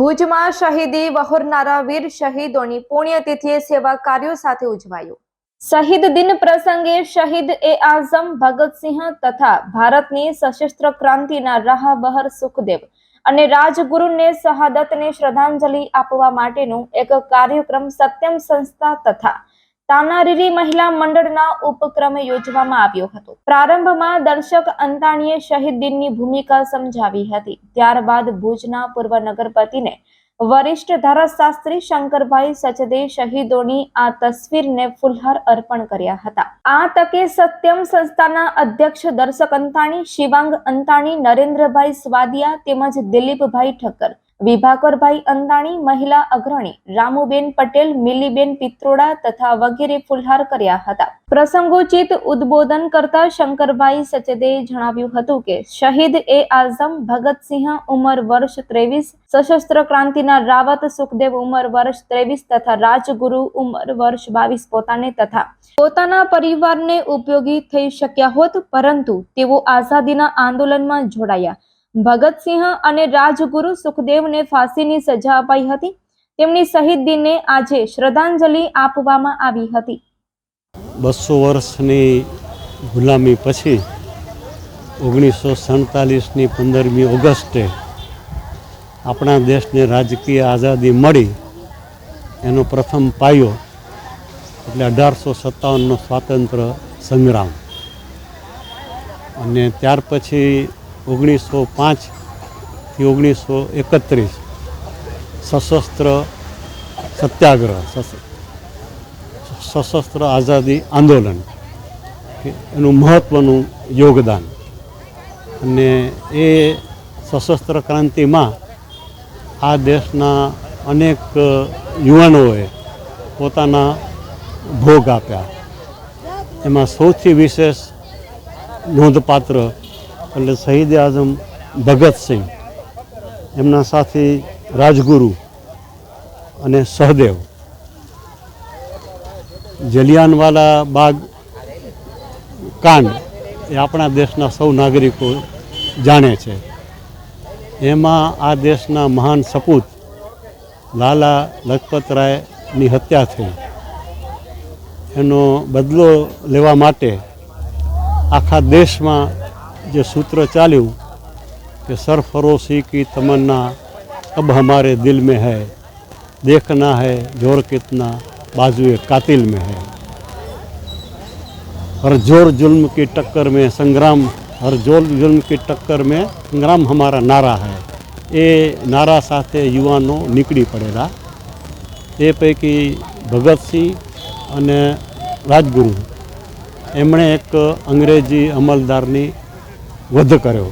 ભુજમાં શહીદી વહોરનારા વીર શહીદોની પુણ્યતિથિએ સેવા કાર્યો સાથે ઉજવાયો. શહીદ દિન પ્રસંગે શહીદ એ આઝમ ભગતસિંહ તથા ભારતની સશસ્ત્ર ક્રાંતિના રાહબહર સુખદેવ અને રાજગુરુને શહાદતને શ્રદ્ધાંજલિ આપવા માટેનું એક કાર્યક્રમ સત્યમ સંસ્થા તથા તાનારીરી મહિલા મંડળના ઉપક્રમે યોજવામાં આવ્યો હતો. પ્રારંભમાં દર્શક અંતાણીએ શહીદ દિનની ભૂમિકા સમજાવી હતી. ત્યારબાદ ભુજના પૂર્વ નગરપતિને વરિષ્ઠ ધારાશાસ્ત્રી શંકરભાઈ સચદે શહીદોની આ તસવીરને ફુલહાર અર્પણ કર્યા હતા. આ તકે સત્યમ સંસ્થાના અધ્યક્ષ દર્શક અંતાણી, શિવાંગ અંતાણી, નરેન્દ્રભાઈ સ્વાદિયા તેમજ દિલીપભાઈ ઠક્કર વિભાકરભાઈ અંદાણી મહિલા અગ્રણી, રામુબેન પટેલ, મિલીબેન પિત્રોડા તથા વગેરે ફુલહાર કર્યા હતા. પ્રસંગોચિત ઉદ્બોધન કરતા શંકરભાઈ સચદેએ જણાવ્યું હતું કે, શહીદ એ આઝમ ભગતસિંહ ઉંમર વર્ષ ત્રેવીસ, સશસ્ત્ર ક્રાંતિના રાવત સુખદેવ ઉંમર વર્ષ ત્રેવીસ તથા રાજગુરુ ઉંમર વર્ષ બાવીસ પોતાને તથા પોતાના પરિવારને ઉપયોગી થઈ શક્યા હોત, પરંતુ તેઓ આઝાદીના આંદોલનમાં જોડાયા. ભગતસિંહ અને રાજગુરુ સુખદેવને ફાંસીની સજા અપાઈ હતી. તેમની શહીદ આજે શ્રદ્ધાંજલિ આપવામાં આવી હતી. બસો વર્ષની ગુલામી પછી ઓગણીસો સડતાલીસની પંદરમી ઓગસ્ટે આપણા દેશને રાજકીય આઝાદી મળી. એનો પ્રથમ પાયો એટલે અઢારસો સત્તાવનનો સ્વાતંત્ર્ય સંગ્રામ. અને ત્યાર પછી ઓગણીસો પાંચથી ઓગણીસો એકત્રીસ સશસ્ત્ર સત્યાગ્રહ સશસ્ત્ર આઝાદી આંદોલન એનું મહત્ત્વનું યોગદાન. અને એ સશસ્ત્ર ક્રાંતિમાં આ દેશના અનેક યુવાનોએ પોતાના ભોગ આપ્યા. એમાં સૌથી વિશેષ નોંધપાત્ર એટલે શહીદ આઝમ ભગતસિંહ એમના સાથી રાજગુરુ અને સહદેવ. જલિયાનવાલા બાગ કાંડ એ આપણા દેશના સૌ નાગરિકો જાણે છે. એમાં આ દેશના મહાન સપૂત લાલા લજપતરાયની હત્યા થઈ. એનો બદલો લેવા માટે આખા દેશમાં જે સૂત્ર ચાલ્યું કે સરફરોશી કી તમન્ના अब हमारे दिल में है देखना है जोर कितना बाजुए कातिल में है हर जोर जुल्म की टक्कर में संग्राम हर जोर जुल्म की टक्कर में संग्राम हमारा नारा है એ નારા સાથે યુવાનો નીકળી પડેલા તે પૈકી ભગતસિંહ અને રાજગુરુ એમણે એક અંગ્રેજી અમલદારની વધ કર્યો.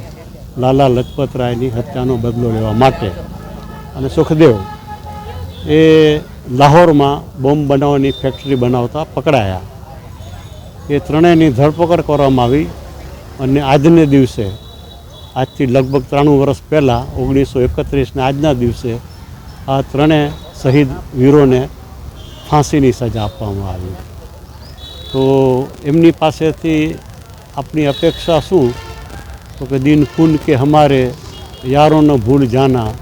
લાલા લજપતરાયની હત્યાનો બદલો લેવા માટે. અને સુખદેવ એ લાહોરમાં બોમ્બ બનાવવાની ફેક્ટરી બનાવતા પકડાયા. એ ત્રણેયની ધરપકડ કરવામાં આવી અને આજને દિવસે, આજથી લગભગ ત્રાણું વર્ષ પહેલાં, ઓગણીસો એકત્રીસના આજના દિવસે આ ત્રણેય શહીદ વીરોને ફાંસીની સજા આપવામાં આવી. તો એમની પાસેથી આપણી અપેક્ષા શું? તો કે દિન ખૂન કે હમારે યારો ન ભૂલ જાના,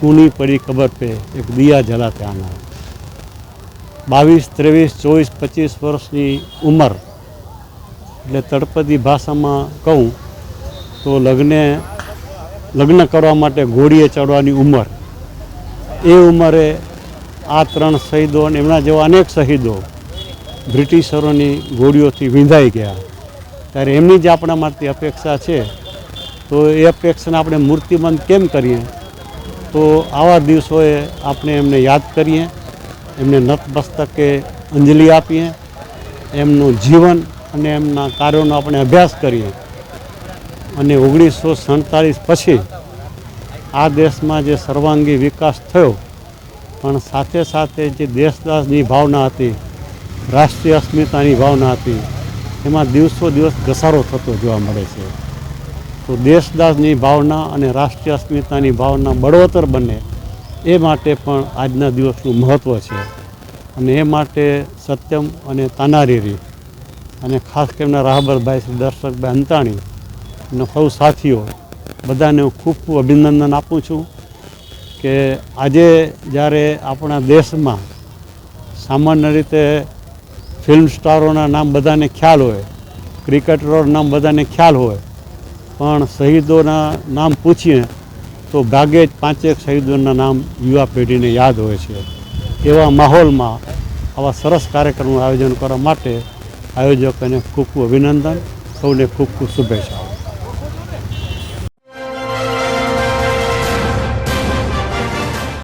સુની પડી ખબર પે એક દિયા જલાતે આના. બાવીસ, ત્રેવીસ, ચોવીસ, પચીસ વર્ષની ઉંમર, એટલે તળપદી ભાષામાં કહું, તો લગ્ને, લગ્ન કરવા માટે ઘોડીએ ચડવાની ઉંમર. એ ઉંમરે આ ત્રણ શહીદો અને એમના જેવા અનેક શહીદો બ્રિટિશરોની ગોળીઓથી વિંધાઈ ગયા. ત્યારે એમની જે આપણા માટે અપેક્ષા છે. તો એ અપેક્ષાને આપણે મૂર્તિમંત કેમ કરીએ? તો આવા દિવસોએ આપણે એમને યાદ કરીએ, એમને નતમસ્તકે અંજલિ આપીએ, એમનું જીવન અને એમના કાર્યોનો આપણે અભ્યાસ કરીએ. અને ઓગણીસો સડતાલીસ પછી આ દેશમાં જે સર્વાંગી વિકાસ થયો, પણ સાથે સાથે જે દેશદાસની ભાવના હતી, રાષ્ટ્રીય અસ્મિતાની ભાવના હતી એમાં દિવસો દિવસ ઘસારો થતો જોવા મળે છે. તો દેશદાસની ભાવના અને રાષ્ટ્રીય અસ્મિતાની ભાવના બળવતર બને એ માટે પણ આજના દિવસનું મહત્ત્વ છે. અને એ માટે સત્યમ અને તાનારીરી અને ખાસ કરીને રાહબરભાઈ શ્રી દર્શકભાઈ અંતાણી અને સૌ સાથીઓ બધાને હું ખૂબ ખૂબ અભિનંદન આપું છું કે આજે જ્યારે આપણા દેશમાં સામાન્ય રીતે ફિલ્મ સ્ટારોના નામ બધાને ખ્યાલ હોય, ક્રિકેટરોના નામ બધાને ખ્યાલ હોય, પણ શહીદોના નામ પૂછીએ તો ભાગે જ પાંચેક શહીદોના નામ યુવા પેઢીને યાદ હોય છે. એવા માહોલમાં આવા સરસ કાર્યક્રમનું આયોજન કરવા માટે આયોજકોને ખૂબ ખૂબ અભિનંદન, સૌને ખૂબ ખૂબ શુભેચ્છા.